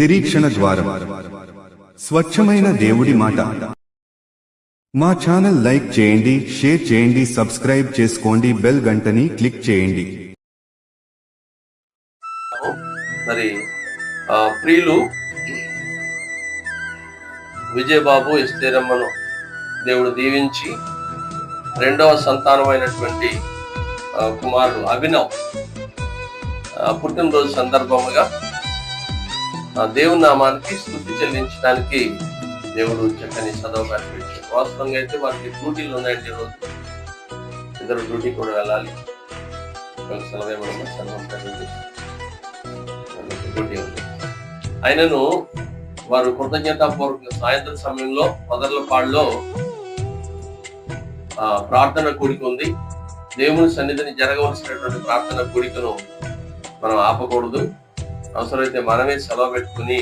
నిరీక్షణ ద్వారం. స్వచ్ఛమైన దేవుడి మాట. మా ఛానల్ లైక్ చేయండి షేర్ చేయండి సబ్స్క్రైబ్ చేసుకోండి బెల్ గంటని క్లిక్ చేయండి. మరి ప్రియులు విజయబాబు ఎస్తేరమ్మను దేవుడు దీవించి రెండవ సంతానమైనటువంటి కుమారుడు అభినవ్ పుట్టినరోజు సందర్భముగా దేవుని నామానికి స్థుతి చెల్లించడానికి దేవుడు చక్కని చదవకాశం ఇచ్చాడు. వాస్తవంగా అయితే వారికి డ్యూటీలు ఉన్నాయండి ఈరోజు ఇద్దరు డ్యూటీ కూడా వెళ్ళాలి. సెలవు ఇవ్వడం సెలవు డ్యూటీ ఉంది. ఆయనను వారు కృతజ్ఞతాపూర్వక సాయంత్రం సమయంలో పొదర్లపాడులో ఆ, ప్రార్థన కూడిక ఉంది. దేవుని సన్నిధిని జరగవలసినటువంటి ప్రార్థన కూడికను మనం ఆపకూడదు. అవసరమైతే మనమే సెలవు పెట్టుకుని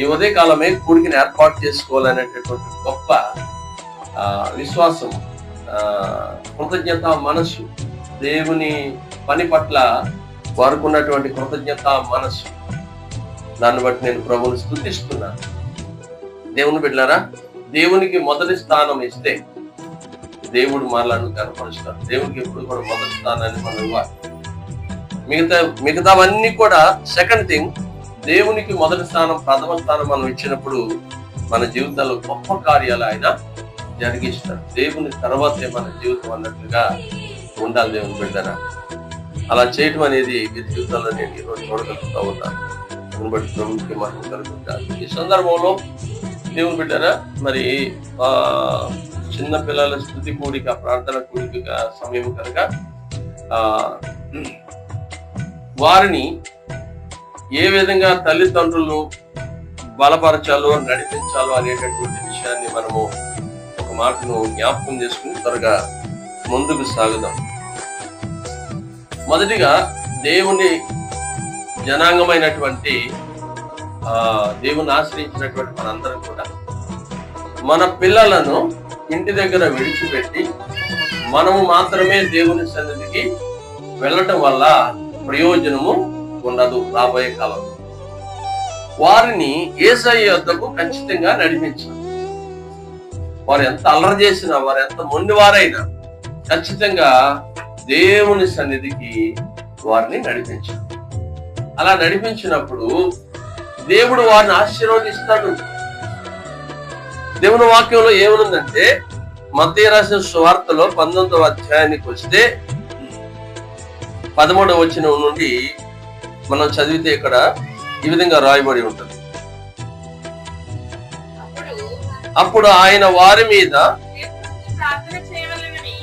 ఈ ఉదయకాలమే కూడికిని ఏర్పాటు చేసుకోవాలనేటటువంటి గొప్ప ఆ, విశ్వాసం ఆ, కృతజ్ఞత మనస్సు దేవుని పని పట్ల వారుకున్నటువంటి కృతజ్ఞత మనస్సు. దాన్ని బట్టి నేను ప్రభువుని స్థుతిస్తున్నాను. దేవుని బిడ్డారా దేవునికి మొదటి స్థానం ఇస్తే దేవుడు మనలను కనపరుస్తాడు. దేవునికి ఎప్పుడు కూడా మొదటి స్థానాన్ని మనం ఇవ్వాలి. మిగతా మిగతావన్నీ కూడా సెకండ్ థింగ్ దేవునికి మొదటి స్థానం ప్రథమ స్థానం మనం ఇచ్చినప్పుడు మన జీవితంలో గొప్ప కార్యాలు ఆయన జరిగిస్తారు. దేవుని తర్వాతే మన జీవితం అన్నట్లుగా ఉండాలి దేవుని బిడ్డరా. అలా చేయటం అనేది మీ జీవితంలో నేను ఈరోజు చూడగలుగుతా ఉన్నాను దాన్ని బట్టి ప్రభుత్వ మహిమ కలుగుతాను ఈ సందర్భంలో దేవుని బిడ్డరా మరి చిన్న పిల్లల స్థుతి కూడిక ప్రార్థన కూడిక సమయం కనుక ఆ వారిని ఏ విధంగా తల్లిదండ్రులు బలపరచాలో నడిపించాలో అనేటటువంటి విషయాన్ని మనము ఒక మాటను జ్ఞాపకం చేసుకుని త్వరగా ముందుకు సాగుదాం. మొదటిగా దేవుని జనాంగమైనటువంటి ఆ దేవుని ఆశ్రయించినటువంటి మనందరం కూడా మన పిల్లలను ఇంటి దగ్గర విడిచిపెట్టి మనము మాత్రమే దేవుని సన్నిధికి వెళ్ళటం వల్ల ప్రయోజనము ఉండదు రాబోయే కాలంలో. వారిని ఏసఐ యొద్దకు ఖచ్చితంగా నడిపించాలి. వారు ఎంత అల్లరి చేసినా వారు ఎంత మొండివారైనా ఖచ్చితంగా దేవుని సన్నిధికి వారిని నడిపించాలి. అలా నడిపించినప్పుడు దేవుడు వారిని ఆశీర్వదిస్తాడు. దేవుని వాక్యంలో ఏమునుందంటే మధ్య రాసిన సువార్తలో పంతొమ్మిదవ అధ్యాయానికి వస్తే పదమూడవ వచ్చిన నుండి మనం చదివితే ఇక్కడ ఈ విధంగా రాయబడి ఉంటుంది. అప్పుడు ఆయన వారి మీద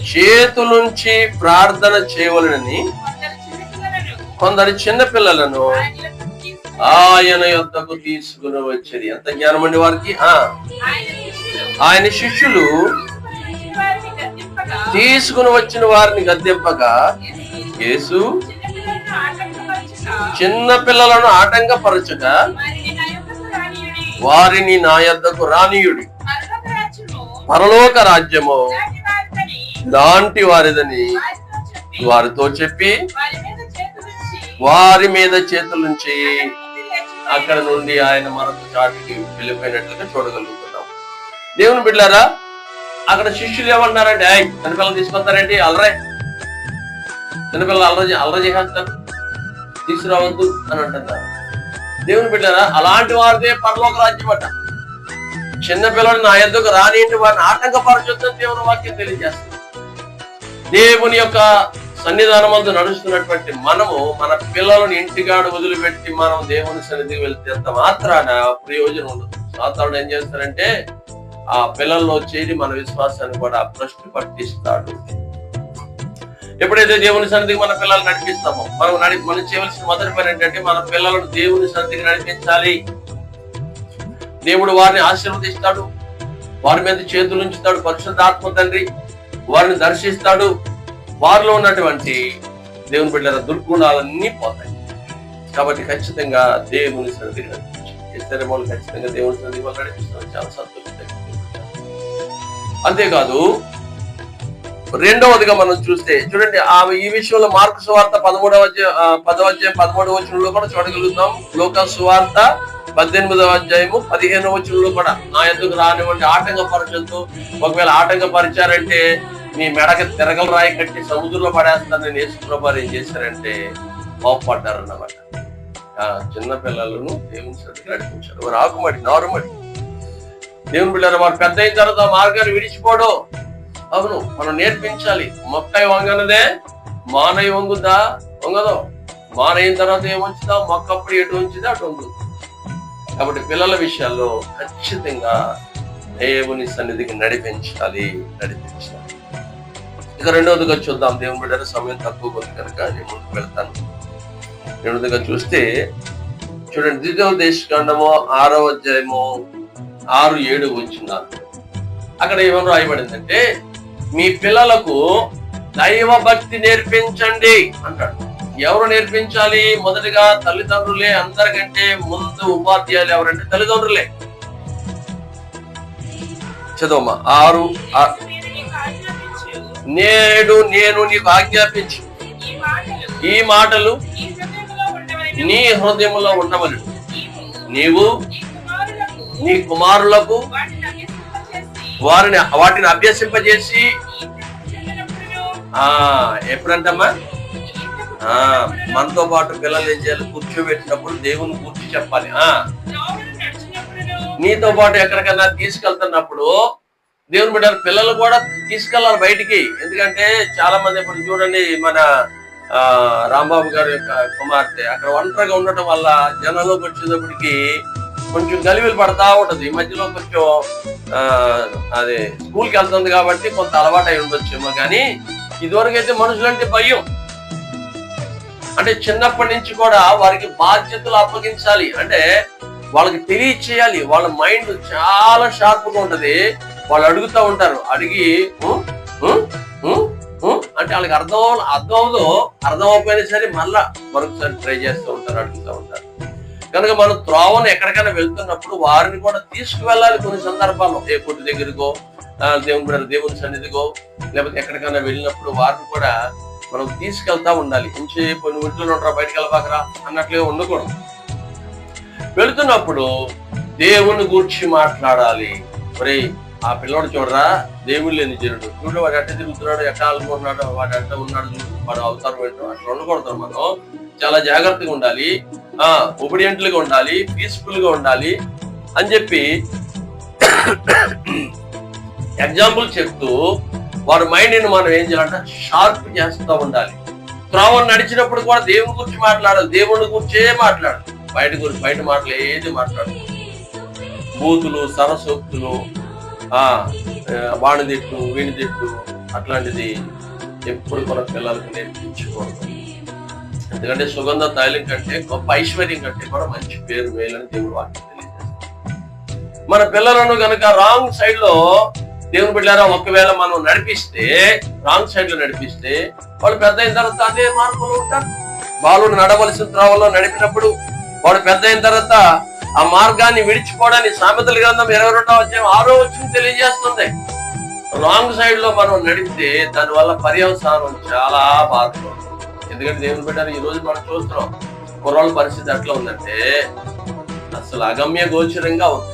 చేతులుంచి ప్రార్థన చేయవలనని కొందరు చిన్న పిల్లలను కొందరి చిన్న పిల్లలను ఆయన యొద్దకు తీసుకుని వచ్చేది ఎంత జ్ఞానం అండి వారికి? ఆ. ఆయన శిష్యులు ఆయన శిష్యులు తీసుకుని వచ్చిన వారిని గద్దింపగా, యేసు చిన్న పిల్లలను ఆటంకపరచగా వారిని నా యొద్దకు రానీయుడి. పరలోక రాజ్యము లాంటి వారిదని. వారితో చెప్పి. వారి మీద చేతులుంచి. అక్కడి నుండి ఆయన మరొక చాటికి వెళ్ళిపోయినట్లుగా చూడగలుగుతున్నాం. దేవుని బిడ్డారా అక్కడ శిష్యులు ఏమన్నారంటే "ఏయ్, చిన్నపిల్లలు తీసుకొస్తారండి అల్లరే. చిన్నపిల్లలు అల్లరి అల్లరి చేసేస్తారు తీసుకురావద్దు అని అంటున్నారు. దేవుని బిడ్డారా అలాంటి వారిదే పరలోక రాజ్యం అట. చిన్నపిల్లడు నా ఎందుకు రానింటి వారిని ఆటంకపరచొద్దని దేవుని వాక్యం తెలియజేస్తుంది. దేవుని యొక్క సన్నిధానమందు నడుస్తున్నటువంటి మనము మన పిల్లలను ఇంటికాడు వదిలిపెట్టి మనం దేవుని సన్నిధికి వెళ్తే అంత మాత్రాన ప్రయోజనం ఉండదు. సాతానుడు ఏం చేస్తారంటే ఆ పిల్లల్లో చేరి మన విశ్వాసాన్ని కూడా ప్రశ్న పట్టిస్తాడు ఎప్పుడైతే దేవుని సన్నిధికి మన పిల్లలు నడిపిస్తామో మనం నడి మనం చేయవలసిన మొదటి పని ఏంటంటే మన పిల్లలను దేవుని సన్నిధికి నడిపించాలి. దేవుడు వారిని ఆశీర్వదిస్తాడు వారి మీద చేతులు ఉంచుతాడు పరిశుద్ధాత్మ తండ్రి వారిని దర్శిస్తాడు. వారిలో ఉన్నటువంటి దేవుని బిడ్డల దుర్గుణాలన్నీ పోతాయి. కాబట్టి ఖచ్చితంగా దేవుని సన్నిధికి నడిపించాలి ఇతర వాళ్ళు ఖచ్చితంగా దేవుని సన్నిధి వాళ్ళు నడిపిస్తారు చాలా సంతోషం. అంతేకాదు రెండవదిగా మనం చూస్తే చూడండి ఆమె ఈ విషయంలో మార్కు సువార్త పదమూడవ పదవ అధ్యాయం పదమూడవ వచనంలో కూడా చూడగలుగుతాం. లోక సువార్త పద్దెనిమిదవ అధ్యాయము పదిహేనవ వచనంలో కూడా నా ఎందుకు రానివ్వండి? ఆటంకపరచొద్దు. ఒకవేళ ఆటంకపరిచారంటే మీ మెడకి తిరగల రాయి కట్టి సముద్రంలో పడేస్తాను నేను యేసుప్రభారు ఏం చేశారంటే కోపడ్డారన్నమాట ఆ చిన్న పిల్లలను దేవుని సరికి నడిపించారు. వారు ఆకుమడి నారుమడి. దేవుని పిల్లలు వారు పెద్ద అయిన తర్వాత మార్గాన్ని విడిచిపోవడం అవును మనం నేర్పించాలి. మొక్క వంగనదే మానయ్య వంగుద్దా వంగదో. మానయిన తర్వాత ఏమొచ్చుదా మొక్క అప్పుడు ఎటు ఉంచిదా అటు వంగుద్ది కాబట్టి పిల్లల విషయాల్లో ఖచ్చితంగా దేవుని సన్నిధికి నడిపించాలి నడిపించాలి. ఇక రెండవదిగా చూద్దాం. దేవుని బిడ్డ సమయం తక్కువ ఉంది కనుక నేను ముందుకు వెళ్తాను. రెండవదిగా చూస్తే చూడండి ద్వితీయ దేశకాండము ఆరో అధ్యాయము ఆరు ఏడు వచ్చినారు అక్కడ ఏమని రాయబడిందంటే మీ పిల్లలకు దైవ భక్తి నేర్పించండి అంటాడు. ఎవరు నేర్పించాలి? మొదటిగా తల్లిదండ్రులే అందరికంటే ముందు ఉపాధ్యాయులు ఎవరంటే తల్లిదండ్రులే. చదవమ్మా. ఆరు నేడు నేను నీకు ఆజ్ఞాపించి. ఈ మాటలు నీ హృదయంలో ఉండవలను. నీవు నీ కుమారులకు వారిని వాటిని అభ్యసింపజేసి. ఆ ఎప్పుడంటమ్మా? ఆ మనతో పాటు పిల్లలు ఏం చేయాలి? కూర్చోబెట్టినప్పుడు దేవుని గుర్తి చెప్పాలి. ఆ. నీతో పాటు ఎక్కడికైనా తీసుకెళ్తున్నప్పుడు దేవుని బిడ్డ పిల్లలు కూడా తీసుకెళ్ళాలి బయటికి. ఎందుకంటే చాలా మంది ఇప్పుడు చూడండి మన ఆ రాంబాబు గారి యొక్క కుమార్తె. అక్కడ ఒంటరిగా ఉండటం వల్ల జనంలోకి వచ్చేటప్పటికి కొంచెం గలివిలు పడతా ఉంటది. ఈ మధ్యలో కొంచెం ఆ అదే స్కూల్కి వెళ్తుంది కాబట్టి కొంత అలవాటు అయి ఉండొచ్చేమో కానీ ఇదివరకు అయితే మనుషులంటే భయం. అంటే చిన్నప్పటి నుంచి కూడా వారికి బాధ్యతలు అప్పగించాలి. అంటే వాళ్ళకి తెలియచేయాలి. వాళ్ళ మైండ్ చాలా షార్ప్గా ఉంటది. వాళ్ళు అడుగుతా ఉంటారు. అడిగి అంటే వాళ్ళకి అర్థం అర్థం అవ్వదు. అర్థం అవ్వకపోయినా సరే మళ్ళా మరొకసారి ట్రై చేస్తూ ఉంటారు అడుగుతూ ఉంటారు. కనుక మనం త్రోవను ఎక్కడికైనా వెళ్తున్నప్పుడు వారిని కూడా తీసుకువెళ్ళాలి కొన్ని సందర్భాల్లో. ఏ కొట్టు దగ్గరకో దేవుని దేవుని సన్నిధికో లేకపోతే ఎక్కడికైనా వెళ్ళినప్పుడు వారిని కూడా మనం తీసుకెళ్తా ఉండాలి. ఇంచేపు నువ్వు ఇంట్లో ఉంటారా బయటకు వెళ్ళబాకరా అన్నట్లుగా ఉండకూడదు. వెళుతున్నప్పుడు దేవుని గూర్చి మాట్లాడాలి. మరి ఆ పిల్లోడు చూడరా? దేవుడు లేని జనుడు. చూడు వాడు ఎట్ట తిరుగుతున్నాడు ఎట్ట ఆడుకుంటున్నాడు వాడు ఎట్ట ఉన్నాడు వాడు అవతారం ఏంటో అట్లా ఉండకూడదు మనం చాలా జాగ్రత్తగా ఉండాలి. ఆ ఒబిడియంట్లుగా ఉండాలి పీస్ఫుల్గా ఉండాలి అని చెప్పి ఎగ్జాంపుల్ చెప్తూ వారి మైండ్ని మనం ఏం చేయాలంటే షార్ప్ చేస్తూ ఉండాలి. త్రోవను నడిచినప్పుడు కూడా దేవుని గురించి మాట్లాడాలి. దేవుని గురించే మాట్లాడు బయట గురించి బయట మాటలు ఏది మాట్లాడు బూతులు సరసోక్తులు ఆ ఆ, వాణి తిట్టు వీణి తిట్టు అట్లాంటిది ఎప్పుడు కూడా పిల్లలకు నేర్పించకూడదు. ఎందుకంటే సుగంధ తైలం కంటే గొప్ప ఐశ్వర్యం కంటే కూడా మంచి పేరు మేలని దేవుడు వాక్యం తెలియజేస్తాడు. మన పిల్లలను గనక రాంగ్ సైడ్లో దేవుని బిడ్డారా ఒకవేళ మనం నడిపిస్తే రాంగ్ సైడ్లో నడిపిస్తే వాళ్ళు పెద్ద అయిన తర్వాత అదే మార్పులో ఉంటారు. బాలుడు నడవలసిన త్రావల్లో నడిపినప్పుడు వాడు పెద్ద అయిన తర్వాత ఆ మార్గాన్ని విడిచిపోవడానికి సామెతల గ్రంథం ఇరవై రెండవ అధ్యాయం ఆరో వచ్చింది తెలియజేస్తుంది. రాంగ్ సైడ్లో మనం నడిపితే దాని వల్ల పర్యవసానం చాలా బాధపడుతుంది ఎందుకంటే దేవుని బిడ్డలు ఈ రోజు మనం చూస్తున్నాం కుర్రాల పరిస్థితి ఎట్లా ఉందంటే అసలు అగమ్య గోచరంగా ఉంది.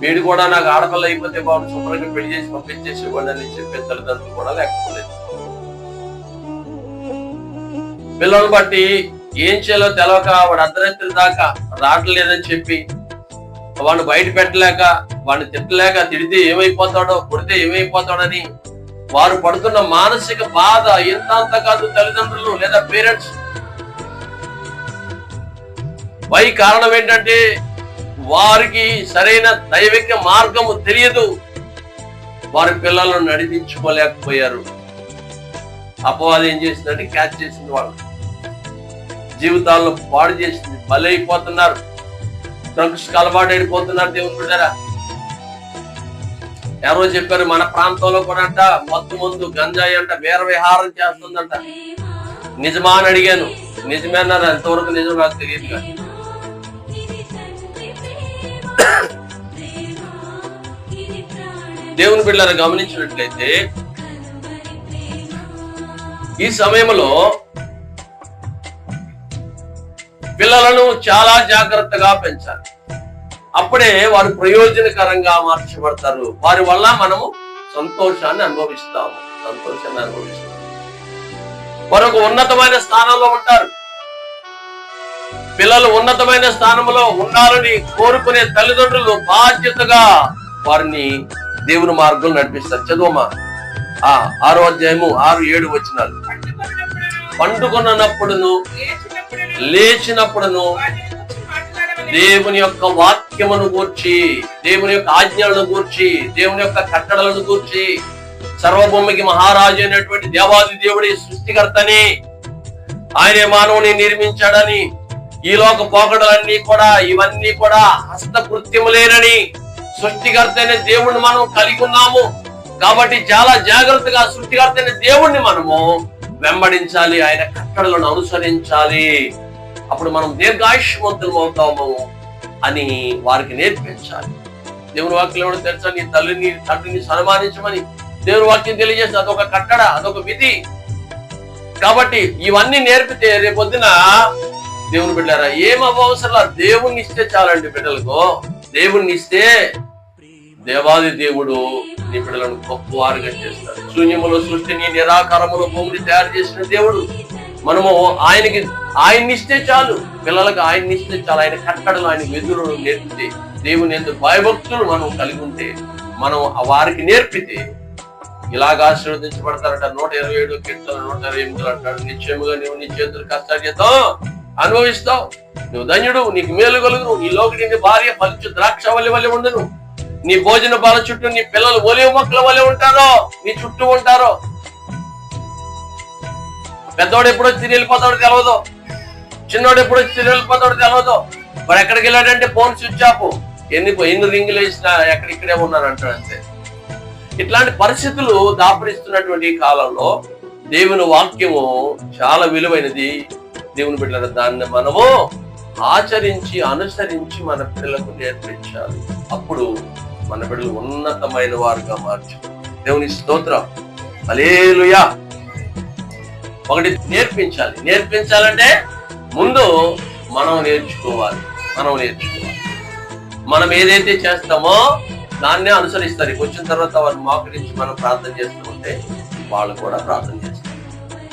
వీడు కూడా నాకు ఆడపిల్ల అయిపోతే బాబు శుభ్రంగా పెళ్ళి చేసి పంపించేసి అని చెప్పే తల్లిదండ్రులు కూడా లేకపోలేదు పిల్లల్ని బట్టి ఏం చేయాలో తెలవక వాడు అర్ధరాత్రి దాకా రావట్లేదని చెప్పి వాడిని బయట పెట్టలేక వాడిని తిట్టలేక తిడితే ఏమైపోతాడో కొడితే ఏమైపోతాడని వారు పడుతున్న మానసిక బాధ ఎంత అంత కాదు తల్లిదండ్రులు లేదా పేరెంట్స్? వై కారణం ఏంటంటే వారికి సరైన దైవిక మార్గము తెలియదు. వారి పిల్లలను నడిపించుకోలేకపోయారు. అపవాదం ఏం చేసిందంటే క్యాచ్ చేసింది వాళ్ళు. జీవితాలను పాడు చేసింది. బలైపోతున్నారు. డ్రగ్స్ అలవాటు అయిపోతున్నారు దేవుని బిడ్డరా. ఎవరో చెప్పారు మన ప్రాంతంలో కూడా అంట మత్తు ముందు గంజాయి అంట వీర విహారం చేస్తుందంట. నిజమా అని అడిగాను. నిజమే అన్నారు ఎంతవరకు నిజం నాకు తెలియదు కానీ దేవుని బిడ్డలను గమనించినట్లయితే ఈ సమయంలో పిల్లలను చాలా జాగ్రత్తగా పెంచాలి. అప్పుడే వారు ప్రయోజనకరంగా మార్చబడతారు. వారి వల్ల మనము సంతోషాన్ని అనుభవిస్తాము. సంతోషాన్ని అనుభవిస్తాము. మరొక ఉన్నతమైన స్థానంలో ఉంటారు. పిల్లలు ఉన్నతమైన స్థానంలో ఉండాలని కోరుకునే తల్లిదండ్రులు బాధ్యతగా వారిని దేవుని మార్గం నడిపిస్తారు. చదువమ్మా ఆ ఆరో అధ్యాయము ఆరు ఏడు వచ్చినారు పట్టుకొన్నప్పుడును, పండుకున్నప్పుడును లేచినప్పుడును, దేవుని యొక్క వాక్యమును గూర్చి దేవుని యొక్క ఆజ్ఞలను గూర్చి దేవుని యొక్క కట్టడలను గూర్చి సర్వభూమికి మహారాజు అయినటువంటి దేవాది దేవుడి సృష్టికర్తని ఆయనే మానవుని నిర్మించాడని ఈ లోక పోకడలన్నీ కూడా ఇవన్నీ కూడా హస్తకృత్యములేనని సృష్టికర్త అయిన దేవుణ్ణి మనం కలిగి ఉన్నాము. కాబట్టి చాలా జాగ్రత్తగా సృష్టికర్త అయిన దేవుణ్ణి మనము వెంబడించాలి ఆయన కట్టడలను అనుసరించాలి. అప్పుడు మనం దీర్ఘాయుష్మంతులు అవుతాము అని వారికి నేర్పించాలి. దేవుని వాక్యం ఎవరు తెలుసా? నీ తల్లిని తండ్రిని సన్మానించమని దేవుని వాక్యం తెలియజేసి అదొక కట్టడ అదొక విధి. కాబట్టి ఇవన్నీ నేర్పితే రేపొద్దున దేవుని బిడ్డారా ఏం అవసరం దేవుణ్ణి ఇస్తే చాలండి బిడ్డలకు. దేవుణ్ణి ఇస్తే దేవాది దేవుడు నీ బిడ్డలను గొప్పవారుగా చేస్తాడు. శూన్యములు సృష్టిని నిరాకారములు భూమిని తయారు చేసిన దేవుడు మనము ఆయనకి ఆయన్ని ఇస్తే చాలు. పిల్లలకు ఆయన్ని ఇస్తే చాలు. ఆయన కట్టడలు ఆయన వెదురు నేర్పితే దేవుని ఎందుకు భయభక్తులు మనం కలిగి ఉంటే మనం ఆ వారికి నేర్పితే ఇలాగా ఆశీర్వదించబడతారట. నూట ఇరవై ఏడు కీర్తన నూట ఇరవై ఎనిమిదిలో అంటాడు నిశ్చయముగా నువ్వు నీ చేతులు అనుభవిస్తావు. నువ్వు ధన్యుడు నీకు మేలు కలుగును. నీ లోకటి నీ భార్య ఫలించు ద్రాక్ష వల్లే వల్లే ఉండను. నీ భోజన బాల చుట్టూ నీ పిల్లలు ఒలివ మొక్కల వల్లే ఉంటారో నీ చుట్టూ ఉంటారో పెద్దోడు ఎప్పుడు వచ్చి వెళ్ళిపోతాడు తెలవదు. చిన్నోడు ఎప్పుడు వచ్చి వెళ్ళిపోతాడు తెలవదు. మరి ఎక్కడికి వెళ్ళాడంటే ఫోన్ స్విచ్ ఆఫ్. ఎన్ని ఎన్ని రింగులు వేసినా ఎక్కడిక్కడే ఉన్నారు అంటాడు అంతే. ఇట్లాంటి పరిస్థితులు దాపరిస్తున్నటువంటి ఈ కాలంలో దేవుని వాక్యము చాలా విలువైనది. దేవుని బిడ్డల దాన్ని మనము ఆచరించి అనుసరించి మన పిల్లలకు నేర్పించాలి. అప్పుడు మన బిడ్డలు ఉన్నతమైన వారుగా మార్చు దేవుని స్తోత్రం. అలేలుయా ఒకటి నేర్పించాలి. నేర్పించాలంటే ముందు మనం నేర్చుకోవాలి. మనం నేర్చుకోవాలి. మనం ఏదైతే చేస్తామో దాన్నే అనుసరిస్తారు. వచ్చిన తర్వాత వారిని మోకరించి మనం ప్రార్థన చేస్తూ ఉంటే వాళ్ళు కూడా ప్రార్థన చేస్తారు.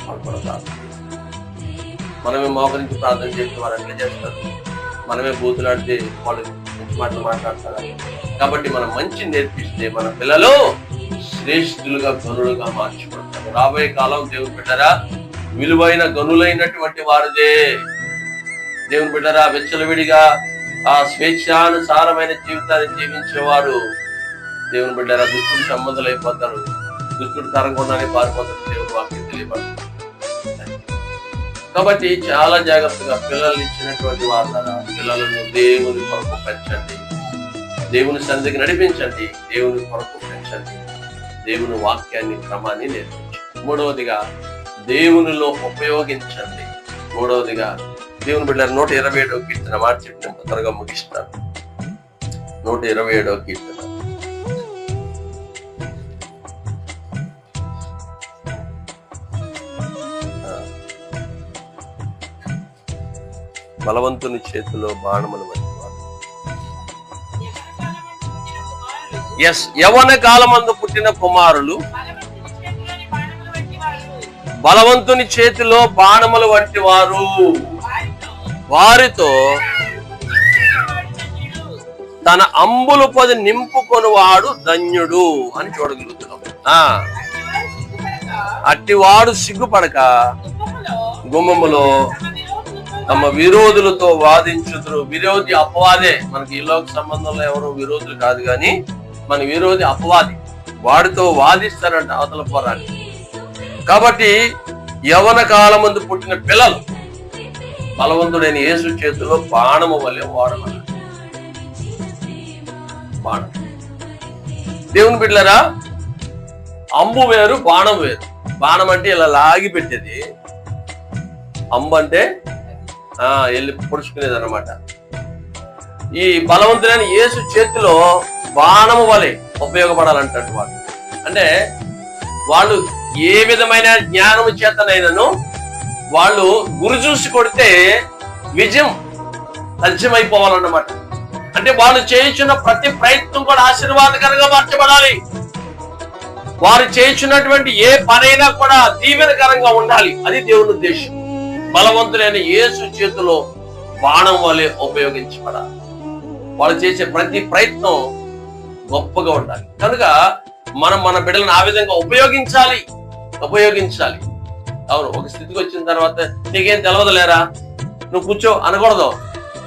వాళ్ళు కూడా ప్రార్థన చేస్తారు. మనమే మోకరించి ప్రార్థన చేస్తే వారు ఎట్లా చేస్తారు. మనమే బూతులాడితే వాళ్ళు మంచి మాటలు మాట్లాడతారు. కాబట్టి మనం మంచి నేర్పిస్తే మన పిల్లలు శ్రేష్ఠులుగా ధనులుగా మార్చబడతారు రాబోయే కాలం దేవుడు పెట్టారా? విలువైన గనులైనటువంటి వారిదే. దేవుని బిడ్డరా వెచ్చలవిడిగా ఆ స్వేచ్ఛానుసారమైన జీవితాన్ని జీవించేవారు దేవుని బిడ్డరా దుష్టుడు సంబంధులైపోతారు దుష్టుడు తరంగుండానే పారిపోతారు. దేవుడు వాక్యం తెలియబడుతుంది కాబట్టి చాలా జాగ్రత్తగా పిల్లలు ఇచ్చినటువంటి వారు పిల్లలను దేవుని కొరకు పెంచండి. దేవుని సందికి నడిపించండి. దేవుని కొరకు పెంచండి. దేవుని వాక్యాన్ని క్రమాన్ని నేర్పించండి. మూడవదిగా దేవునిలో ఉపయోగించండి. మూడవదిగా దేవుని బిడ్డ నూట ఇరవై ఏడవ కీర్తన మాట చెప్పిన త్వరగా ముగిస్తాను. నూట ఇరవై ఏడవ కీర్తన. బలవంతుని చేతిలో బాణములు ఎస్ యవన కాలమందు పుట్టిన కుమారులు బలవంతుని చేతిలో బాణములు వంటి వారు. వారితో తన అంబులు పది నింపుకొనువాడు ధన్యుడు అని చూడగలుగుతున్నాం. ఆ. సిగ్గుపడక అట్టివాడు సిగ్గుపడక గుమ్మములో తమ విరోధులతో వాదించుతురు విరోధి అపవాదే. మనకి ఈ లోక సంబంధంలో ఎవరు విరోధులు కాదు కానీ మన విరోధి అపవాది. వాడితో వాదిస్తారంట అవతల పోరాడి. కాబట్టి యవన కాలమందు పుట్టిన పిల్లలు బలవంతుడైన యేసు చేతిలో బాణము వల్లే వాడమన్నారు. బాణం. దేవుని బిడ్డలరా అంబు వేరు బాణం వేరు. బాణం అంటే ఇలా లాగి పెట్టేది. అంబు అంటే ఆ వెళ్ళి పొడుచుకునేది అనమాట ఈ బలవంతుడైన యేసు చేతిలో బాణము వలె ఉపయోగపడాలంటాడు వాడు. అంటే వాళ్ళు ఏ విధమైన జ్ఞానము చేతనైనను వాళ్ళు గురి చూసి కొడితే విజయం లజ్జమైపోవాలన్నమాట అంటే వాళ్ళు చేయించిన ప్రతి ప్రయత్నం కూడా ఆశీర్వాదకరంగా మార్చబడాలి. వారు చేయించినటువంటి ఏ పనైనా కూడా దీవెనకరంగా ఉండాలి. అది దేవుని ఉద్దేశం. బలవంతులైన యేసు చేతిలో బాణం వలె ఉపయోగించబడాలి. వాళ్ళు చేసే ప్రతి ప్రయత్నం గొప్పగా ఉండాలి. కనుక మనం మన బిడ్డలను ఆ విధంగా ఉపయోగించాలి. ఉపయోగించాలి. అవును ఒక స్థితికి వచ్చిన తర్వాత నీకేం తెలవదులేరా నువ్వు కూర్చో అనకూడదు.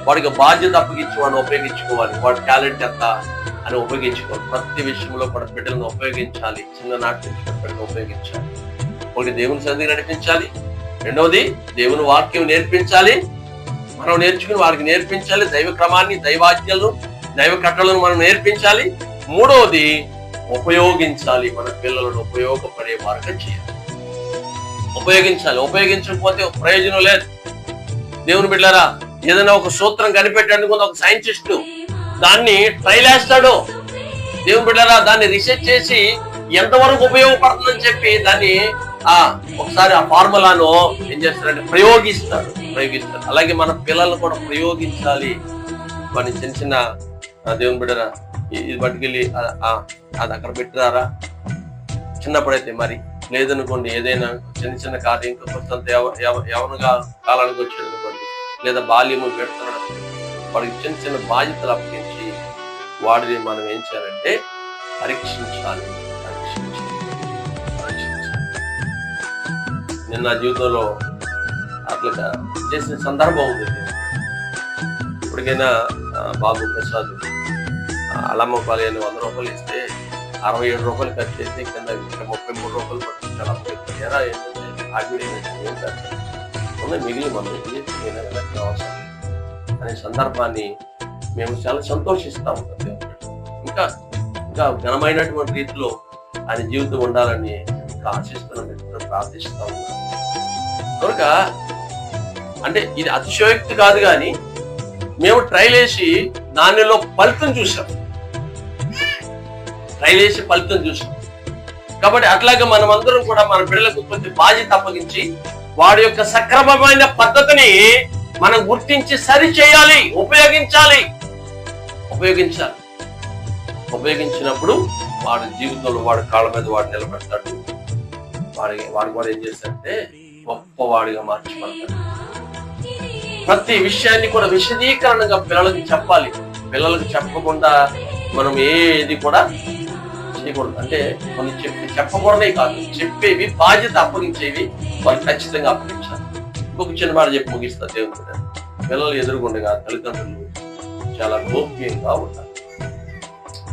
వాడికి బాధ్యత అప్పగించి వాడిని ఉపయోగించుకోవాలి. వాడి టాలెంట్ ఎంత అని ఉపయోగించుకోవాలి. ప్రతి విషయంలో కూడా బిడ్డలను ఉపయోగించాలి. చిన్ననాటి నుంచి బిడ్డలను ఉపయోగించాలి. ఒకటి దేవుని సన్నిధి నడిపించాలి. రెండవది దేవుని వాక్యం నేర్పించాలి. మనం నేర్చుకుని వారికి నేర్పించాలి. దైవ క్రమాన్ని దైవాజ్ఞలను దైవ కట్టలను మనం నేర్పించాలి. మూడవది ఉపయోగించాలి మన పిల్లలను ఉపయోగపడే మార్గం చేయాలి. ఉపయోగించాలి. ఉపయోగించకపోతే ప్రయోజనం లేదు. దేవుని బిడ్డారా ఏదైనా ఒక సూత్రం కనిపెట్టాడు ఒక సైంటిస్ట్ దాన్ని ట్రైల్ వేస్తాడు. దేవుని బిడ్డారా దాన్ని రీసెర్చ్ చేసి ఎంతవరకు ఉపయోగపడుతుందని చెప్పి దాన్ని ఆ ఒకసారి ఆ ఫార్ములాను ఏం చేస్తారంటే ప్రయోగిస్తాడు ప్రయోగిస్తాడు అలాగే మన పిల్లలను కూడా ప్రయోగించాలి. వాడిని చిన్న చిన్న దేవుని బిడ్డరా ఇది పట్టుకెళ్ళి అది అక్కడ పెట్టినారా? చిన్నప్పుడైతే మరి లేదనుకోండి ఏదైనా చిన్న చిన్న కార్యం ఇంకా కొంత యవనగా కాలానికి వచ్చేది అనుకోండి లేదా బాల్యము పెడుతున్నాడు వాడికి చిన్న చిన్న బాధ్యతలు అప్పగించి వాడిని మనం ఏం చేయాలంటే పరీక్షించాలి. పరీక్షించాలి. నేను నా జీవితంలో అట్లా చేసిన సందర్భం ఉంది. ఇప్పటికైనా బాబు ప్రసాద్ అలమ్మ పాలయ్యని వంద రూపాయలు ఇస్తే అరవై ఏడు రూపాయలు ఖర్చు చేస్తే కింద ముప్పై మూడు రూపాయలు పట్టించాలి అప్పుడు ఎరా ఏంటంటే ఆగిడి ఏం మిగిలి మనం అవసరం అనే సందర్భాన్ని మేము చాలా సంతోషిస్తాం ఇంకా ఇంకా ఘనమైనటువంటి రీతిలో ఆయన జీవితం ఉండాలని ఇంకా ఆశిస్తున్నాం ప్రార్థిస్తా ఉన్నాం కనుక అంటే ఇది అతిశయోక్తి కాదు కానీ మేము ట్రైల్ వేసి దానిలో ఫలితం చూసాం రైలేసి ఫలితం చూసాం కాబట్టి అట్లాగే మనమందరం కూడా మన పిల్లలకు కొంచెం బాధ్యత అప్పగించి వాడి యొక్క సక్రమమైన పద్ధతిని మనం గుర్తించి సరి చేయాలి ఉపయోగించాలి. ఉపయోగించాలి. ఉపయోగించినప్పుడు వాడి జీవితంలో వాడి కాళ్ళ మీద వాడు నిలబెడతాడు. వాడి వాడు కూడా ఏం చేస్తాడంటే గొప్పవాడిగా మార్చబడతాడు ప్రతి విషయాన్ని కూడా విశదీకరణగా పిల్లలకి చెప్పాలి. పిల్లలకు చెప్పకుండా మనం ఏది కూడా చేయకూడదు అంటే కొన్ని చెప్పి చెప్పకూడదే కాదు. చెప్పేవి బాధ్యత అప్పగించేవి వాళ్ళు ఖచ్చితంగా అప్పగించాలి. ఇంకొక చిన్న మాట చెప్పి ముగిస్తా దేవుని పిల్లలు ఎదుర్కొండగా తల్లిదండ్రులు చాలా గోప్యంగా ఉంటారు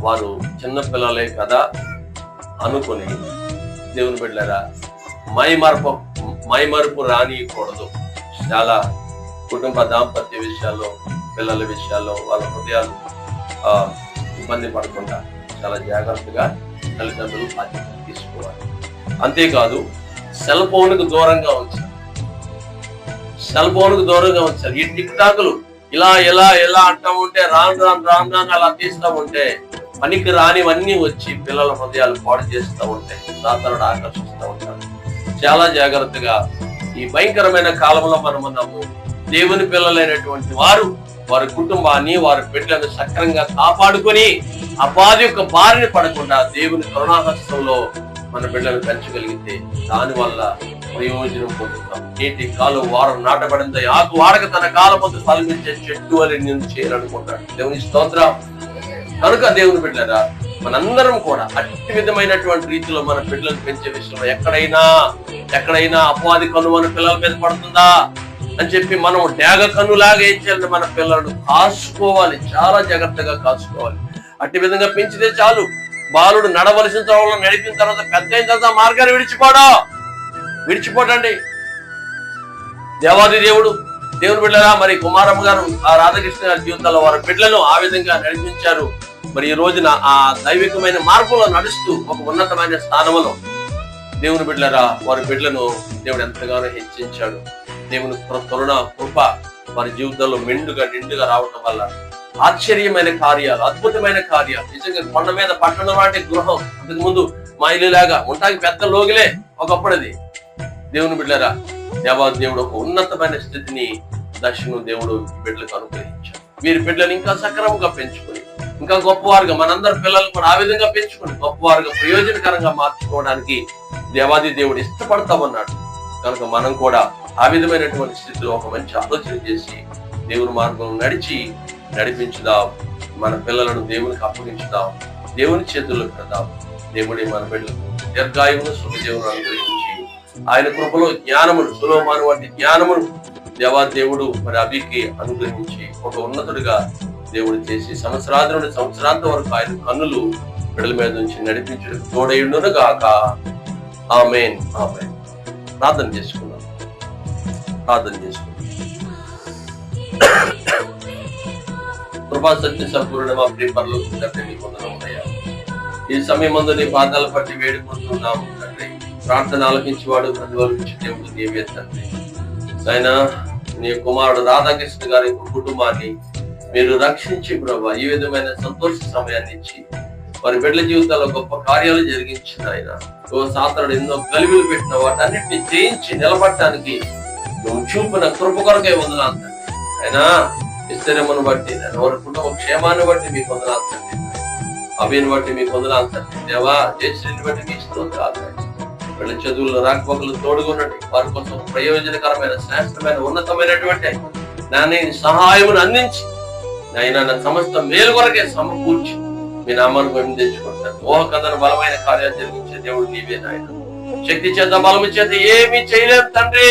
వారు చిన్న పిల్లలే కదా అనుకుని దేవుని బిడ్డారా మైమరపు మైమరుపు రానియకూడదు. చాలా కుటుంబ దాంపత్య విషయాల్లో పిల్లల విషయాల్లో వాళ్ళ హృదయాలు ఇబ్బంది పడకుండా చాలా జాగ్రత్తగా తల్లిదండ్రులు బాధ్యత తీసుకోవాలి. అంతేకాదు సెల్ ఫోన్కు దూరంగా ఉంచాలి సెల్ ఫోన్కు దూరంగా ఉంచాలి ఈ టిక్ టాక్లు ఇలా ఇలా ఇలా అంటా ఉంటే రాను రాను రాను రాను అలా తీస్తూ ఉంటే పనికి రానివన్నీ వచ్చి పిల్లల హృదయాలు పాడు చేస్తూ ఉంటాయి. సాధారణ ఆకర్షిస్తూ ఉంటారు. చాలా జాగ్రత్తగా ఈ భయంకరమైన కాలంలో మనం ఉన్నాము. దేవుని పిల్లలైనటువంటి వారు వారి కుటుంబాన్ని వారి బిడ్డలను సక్రంగా కాపాడుకొని అపాధి యొక్క బారిన పడకుండా దేవుని కరుణాహస్తంలో మన బిడ్డలు పెంచగలిగితే దాని వల్ల ప్రయోజనం పొందుతాం. నేటి కాలం వారం నాటబడింది ఆకు వాడక తన కాలం ముందు ఫలించే చెట్టు అని నేను చేయాలనుకుంటాడు దేవుని స్తోత్రం. కనుక దేవుని బిడ్డరా మనందరం కూడా అట్టి విధమైనటువంటి రీతిలో మన బిడ్డలను పెంచే విషయంలో ఎక్కడైనా ఎక్కడైనా అపవాది కన్ను మన పిల్లల మీద పడుతుందా? అని చెప్పి మనం డేగ కన్నులాగా ఏం చేయాలి మన పిల్లలను కాసుకోవాలి చాలా జాగ్రత్తగా కాసుకోవాలి. అట్టి విధంగా పెంచితే చాలు. బాలుడు నడవలసిన త్రోవలో నడిపిన తర్వాత పెద్ద అయిన తర్వాత మార్గాన్ని విడిచిపోడా? విడిచిపోటండి. దేవాది దేవుడు దేవుని బిడ్డరా మరి కుమారమ్మ గారు ఆ రాధాకృష్ణ గారి జీవితంలో వారి బిడ్డలను ఆ విధంగా నడిపించారు. మరి ఈ రోజున ఆ దైవికమైన మార్గంలో నడుస్తూ ఒక ఉన్నతమైన స్థానంలో దేవుని బిడ్డలరా వారి బిడ్డలను దేవుడు ఎంతగానో హెచ్చించాడు. దేవుని కరుణ కృప వారి జీవితంలో మెండుగా నిండుగా రావటం వల్ల ఆశ్చర్యమైన కార్యాలు అద్భుతమైన కార్యాలు. నిజంగా కొండ మీద పట్టణం లాంటి గృహం. అంతకు ముందు మా ఇల్లులాగా ఉంటాకి పెద్ద లోగిలే ఒకప్పుడు అది దేవుని బిడ్డరా దేవా దేవుడు ఒక ఉన్నతమైన స్థితిని దర్శనం దేవుడు బిడ్డలకు అనుగ్రహించాడు. వీరి బిడ్డలను ఇంకా సక్రమంగా పెంచుకొని ఇంకా గొప్పవారుగా మనందరి పిల్లలు కూడా ఆ విధంగా పెంచుకుని గొప్పవారుగా ప్రయోజనకరంగా మార్చుకోవడానికి దేవాది దేవుడు ఇష్టపడతామన్నాడు కనుక మనం కూడా ఆ విధమైనటువంటి స్థితిలో ఒక మంచి ఆలోచన చేసి దేవుని మార్గం నడిచి నడిపించుదాం. మన పిల్లలను దేవునికి అప్పగించుదాం. దేవుని చేతుల్లో పెడదాం. దేవుడి మన బిడ్డలకు దీర్ఘాయువును సుఖజీవనం అనుగ్రహించి ఆయన కృపలో జ్ఞానమును సులోమాను వంటి జ్ఞానమును దేవా దేవుడు మరి అభికి అనుగ్రహించి ఒక ఉన్నతుడిగా దేవుడు చేసి సంవత్సరాది నుండి సంవత్సరాంత వరకు ఆయన కన్నులు బిడ్డల మీద నుంచి నడిపించడం. తోడయుండును గాక ఆమెన్. ఆమెన్. ప్రార్థన చేసుకున్నాం ప్రార్థన చేసుకున్నాం కృపా సత్య సంపూర్ణ మా ప్రియ ప్రియపరలో తండ్రి పొందనమయ్యా ఈ సమయం అందు నీ పాదాలు పట్టి వేడుకుంటున్నాము తండ్రి. ప్రార్థన ఆలకించి వాడు ప్రతిఫలించి దేవుడు నీవే తండ్రి. ఆయన నీ కుమారుడు రాధాకృష్ణ గారి కుటుంబాన్ని మీరు రక్షించి ప్రభా ఈ విధమైన సంతోష సమయాన్ని ఇచ్చి వారి బిడ్డల జీవితాల్లో గొప్ప కార్యాలు జరిగించిన ఆయన ఓ సాతనుడు ఎన్నో గలివిలు పెట్టిన వాటన్నిటిని జయించి నిలబడటానికి నువ్వు చూపిన కృప కొరకే వందనాలు తండ్రి. అయినా బట్టి నేను వారి కుటుంబ క్షేమాన్ని బట్టి మీకు వందనాలు తండ్రి అభిని బట్టి మీకు వందనాలు తండ్రి దేవా జయశ్రీని బట్టి మీ స్తోత్రాలు వీళ్ళ చదువుల్లో రాకపోకలు తోడుగున్నట్టు వారి కోసం ప్రయోజనకరమైన శ్రేష్టమైన ఉన్నతమైనటువంటి నాని సహాయమును అందించి నాయన నా సమస్త మేలు కొరకే సమకూర్చి మీ నామాన్ని మేము తెచ్చుకుంటాను ఊహ బలమైన కార్యాలు జరిగించే దేవుడు నీవే నాయన. శక్తి చేత బలము చేత ఏమీ చేయలేదు తండ్రి.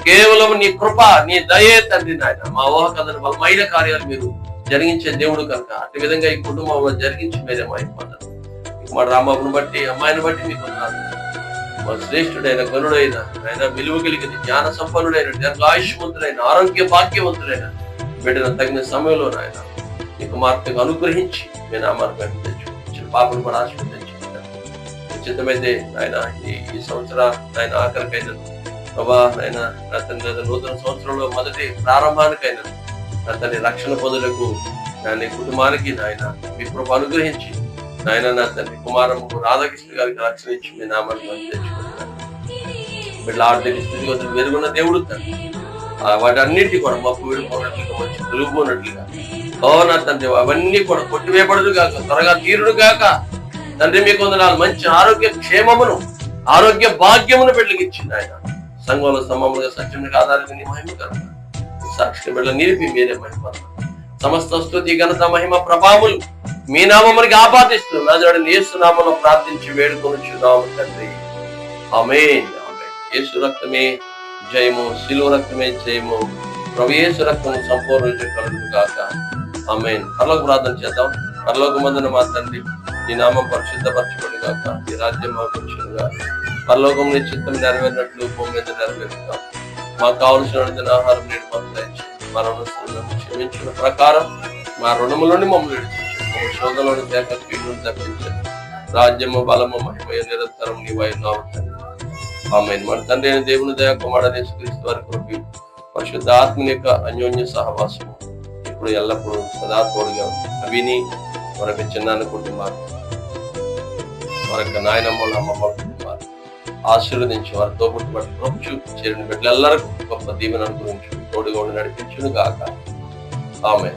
కేవలం నీ కృప నీ దయే తండ్రి నాయన. మా ఊహ కథను బలమైన కార్యాలు మీరు జరిగించే దేవుడు కనుక. అటు విధంగా ఈ కుటుంబంలో జరిగించి మీరే మా ఇబ్బంది మా రామబాబును బట్టి అమ్మాయిని బట్టి మీకు మా శ్రేష్ఠుడైన గనుడైన ఆయన విలువ కలిగిన జ్ఞాన సంపన్నుడైన దీర్ఘాయుష్మంతుడైన ఆరోగ్య భాగ్యవంతుడైన బిడ్డను తగిన సమయంలో నాయన మీ మార్పుగా అనుగ్రహించి మీ నామాన్ని బయట తెచ్చు పాపను కూడా ఆశీర్వదించి ఉచితమైతే ఆయన ఈ ఈ సంవత్సర ఆయన ఆఖరికైన ప్రభా ఆయన నా తండ్రి నూతన సంవత్సరంలో మొదటి ప్రారంభానికైనా నా తండ్రి రక్షణ పొందులకు దాని నీ కుటుంబానికి నాయన మీ కృప అనుగ్రహించి నాయన నా తండ్రి కుమారము రాధాకృష్ణ గారికి రక్షణ ఇచ్చి మీ నామాన్ని తెచ్చుకుంటున్నాను వీళ్ళ ఆర్థిక స్థితిగతులు వెలుగున్న దేవుడు తండ్రి. ఆ కూడా మప్పు విడిపోనట్లుగా మంచి తొలిగిపోయినట్లుగా ఓ నా తండ్రి అవన్నీ కూడా కొట్టివేయబడదు కాక త్వరగా తీరుడు గాక. తండ్రి మీకు వందనాలు. మంచి ఆరోగ్య క్షేమమును ఆరోగ్య భాగ్యమును బిడ్డలకు ఇచ్చింది ఆయన సంఘంలో సమములుగా సత్యమునికి ఆధారంగా నీ మహిమ కనుక సాక్షి బిడ్డలు నిలిపి మీరే మహిమ. సమస్త స్థుతి ఘనత మహిమ ప్రభావులు మీ నామమునికి ఆపాదిస్తూ నజడు యేసు నామంలో ప్రార్థించి వేడుకొనుచున్నాము తండ్రి. ఆమె యేసు రక్తమే జయము శిలువ రక్తమే జయము. ప్రవేశ రక్తం సంపూర్ణ కలుగు కాక ఆమె పరలోక ప్రార్థన చేద్దాం. కర్లోకి మందున మా తండ్రి ఈ నామం పరిశుద్ధపరచబడి కాక ఈ రాజ్యం మాకు పరలోకం నీ చిత్తం నెరవేరినట్లు భూమి మీద నెరవేరుతాం. మాకు కావలసిన ఆహారం నేను మాకు దయచేయండి. మా రుణస్థులను క్షమించిన ప్రకారం మా రుణములోని మమ్మల్ని విడిపించండి శోధంలోని దేక పీడును తప్పించండి. రాజ్యము బలము మహిమయ నిరంతరం నీవైనావు ఆమె మన తండ్రి అయిన దేవుని దయ కుమారుడు క్రీస్తు వారి కృపి పరిశుద్ధ ఆత్మని యొక్క అన్యోన్య సహవాసము ఇప్పుడు ఎల్లప్పుడూ సదా తోడుగా అవిని మరొక చిన్నాన్న కుటుంబాలు మరొక నాయనమ్మ అమ్మమ్మ ఆశీర్వదించి వారి తోబుట్టుబడి పట్టు చూపి చేరిన బిడ్డలెల్లరకు గొప్ప దీవెన అనుగ్రహించు తోడుగా ఉండి నడిపించును గాక ఆమె